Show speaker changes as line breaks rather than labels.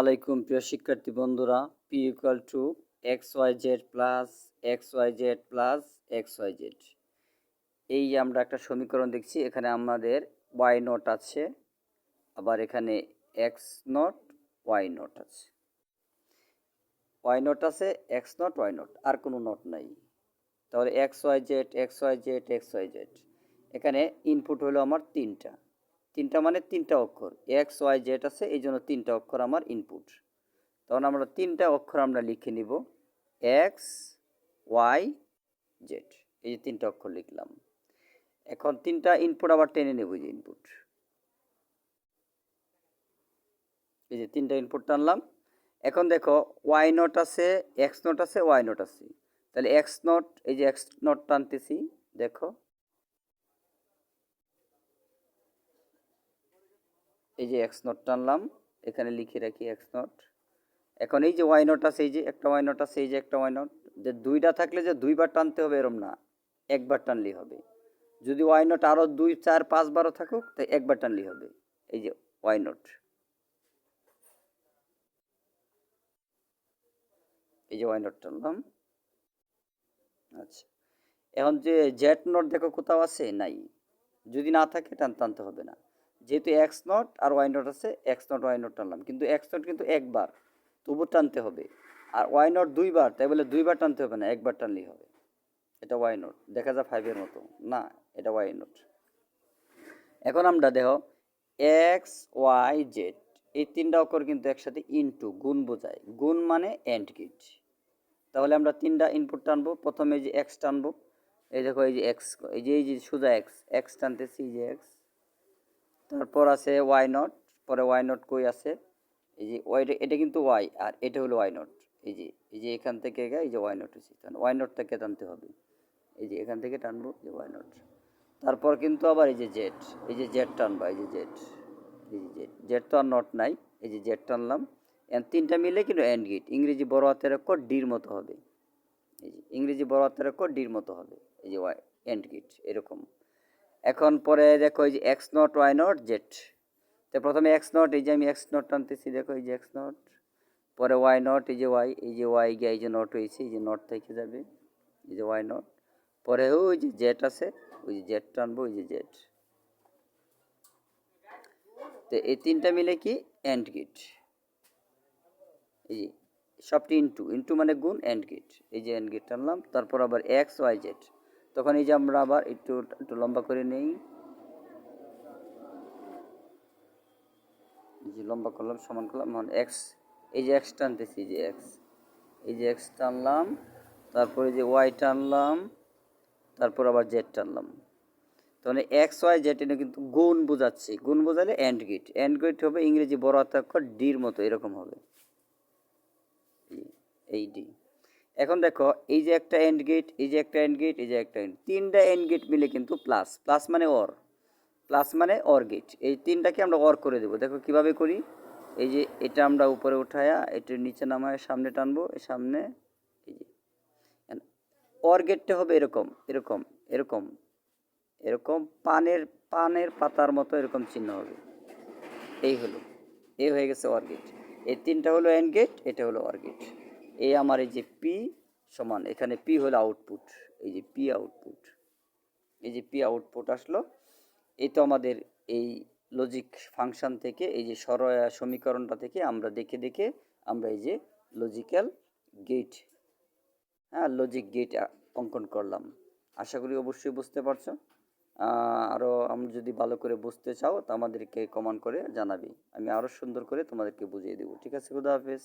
আলাইকুম, প্রিয় শিক্ষার্থী বন্ধুরা। P equal to X Y Z plus X Y Z plus X Y Z এই আমরা একটা সমীকরণ দেখছি, এখানে আমাদের ওয়াই নট আছে, আবার এখানে এক্স নট ওয়াই নট আছে। ওয়াই নট আছে এক্স নট ওয়াই নট আর কোনো নট নাই। তাহলে X Y Z X Y Z X Y Z এখানে ইনপুট হলো আমার তিনটা। তিনটা মানে তিনটা অক্ষর এক্স ওয়াই জেড আছে, এই জন্য তিনটা অক্ষর আমার ইনপুট তখন আমরা তিনটা অক্ষর আমরা লিখে নিব এক্স ওয়াই জেড এই যে তিনটা অক্ষর লিখলাম। এখন তিনটা ইনপুট আবার টেনে নেব যে ইনপুট এই যে তিনটা ইনপুট টানলাম। এখন দেখো ওয়াই নট আছে এক্স নট আছে ওয়াই নট আছে। তাহলে এক্স নট এই যে এক্স নট টানতেছি, দেখো। এই যে এক্স নট টানলাম, এখানে লিখে রাখি এক্স নট এখন এই যে ওয়াই নট আছে, এই যে একটা ওয়াই নট আছে, এই যে একটা ওয়াই নট যে দুইটা থাকলে যে দুইবার টানতে হবে এরম না, একবার টানলেই হবে। যদি ওয়াই নট আরও দুই, চার পাঁচবারও থাকুক, তাই একবার টানলেই হবে। এই যে ওয়াই নট এই যে ওয়াই নট টানলাম। আচ্ছা। এখন যে জেট নট দেখো কোথাও আছে? নাই। যদি না থাকে, টান, টানতে হবে না। যেহেতু এক্স নট আর ওয়াই নট আছে এক্স নট ওয়াই নট টানলাম। কিন্তু এক্স নট কিন্তু একবার, তবু টানতে হবে। আর ওয়াই নট দুইবার, তাই বলে দুইবার টানতে হবে না, একবার টানলেই হবে। এটা ওয়াই নট দেখা যায় ফাইভের মতো। না, এটা ওয়াই নট এখন আমরা দেখো এক্স ওয়াই জেড এই তিনটা অক্ষর কিন্তু একসাথে ইনটু গুণ বোঝায়। গুণ মানে এন্ড গিট তাহলে আমরা তিনটা ইনপুট টানবো। প্রথমে যে এক্স টানবো। এই দেখো এই যে এক্স এই যে এই যে সোজা এক্স এক্স টানতেছি, এই যে এক্স তারপর আছে ওয়াই নট পরে ওয়াই নট কই আছে এই যে ওয়াই এটা কিন্তু ওয়াই আর এটা হলো ওয়াই নট এই যে এই যে এখান থেকে এই যে ওয়াই নট হচ্ছে তাহলে ওয়াই নটটাকে টানতে হবে এই যে এখান থেকে টানবো যে ওয়াই নট তারপর কিন্তু আবার এই যে জেড এই যে জেড টানবা এই যে জেড এই যে জেড জেড তো আর নট নাই এই যে জেড টানলাম এন্ড তিনটা মিলে কিন্তু এন্ড গিট ইংরেজি বড় হাতের অক্ষর ডির মতো হবে এই যে ইংরেজি বড় হাতের অক্ষর ডির মতো হবে এই যে ওয়াই এন্ড গিট এরকম এখন পরে দেখো এই যে X not Y not Z তো প্রথমে এক্স নট এই যে আমি এক্স নট টানতেছি দেখো এই যে এক্স নট পরে ওয়াই নট এই যে ওয়াই এই যে ওয়াই গিয়ে এই যে নট হয়েছে এই যে নট থেকে যাবে এই যে ওয়াই নট পরে ওই যে জেড আছে ওই যে জেড টানবো ওই যে জেড তো এই তিনটা মিলে কি এন্ড গিট এই যে সবটি ইন্টু ইন্টু মানে গুণ এন্ড গিট এই যে এন্ড গিট টানলাম তারপর আবার এক্স ওয়াই জেড তখন এই যে আমরা আবার একটু একটু লম্বা করে নেই। যে লম্বা করলাম, সমান করলাম, এখন এক্স এই যে এক্স টানতেছি যে এক্স এই যে এক্স টানলাম তারপরে যে ওয়াই টানলাম তারপর আবার জেড টানলাম তাহলে এক্স ওয়াই জেড এটা কিন্তু গুণ বোঝাচ্ছি। গুণ বোঝালে অ্যান্ড গিট অ্যান্ড গিট হবে ইংরেজি বড় হাতাক্ষর ডির মতো, এরকম হবে। এই ডি এখন দেখো, এই যে একটা এন্ড গেট এই যে একটা এন্ড গেট এই যে একটা এন্ড তিনটা এন্ড গেট মিলে কিন্তু প্লাস প্লাস মানে অর প্লাস মানে অর গেট এই তিনটাকে আমরা অর করে দেবো। দেখো কীভাবে করি? এই যে এটা আমরা উপরে উঠায়া এটার নিচে নামায়, সামনে টানবো সামনে, এই যে অর গেটটা হবে এরকম এরকম এরকম এরকম পানের পানের পাতার মতো এরকম চিহ্ন হবে। এই হলো, এই হয়ে গেছে অর গেট এই তিনটা হলো এন্ড গেট এটা হলো অর গেট এই আমার এই যে পি সমান, এখানে পি হলো আউটপুট এই যে পি আউটপুট এই যে পি আউটপুট আসলো এই তো আমাদের এই লজিক ফাংশন থেকে, এই যে সরয়া সমীকরণটা থেকে আমরা দেখে দেখে আমরা এই যে লজিক্যাল গেট হ্যাঁ লজিক গেট অঙ্কন করলাম। আশা করি অবশ্যই বুঝতে পারছ। আরও আমি যদি ভালো করে বুঝতে চাও, তো আমাদেরকে কমান করে জানাবি। আমি আরও সুন্দর করে তোমাদেরকে বুঝিয়ে দেবো। ঠিক আছে, খুদা হাফেজ।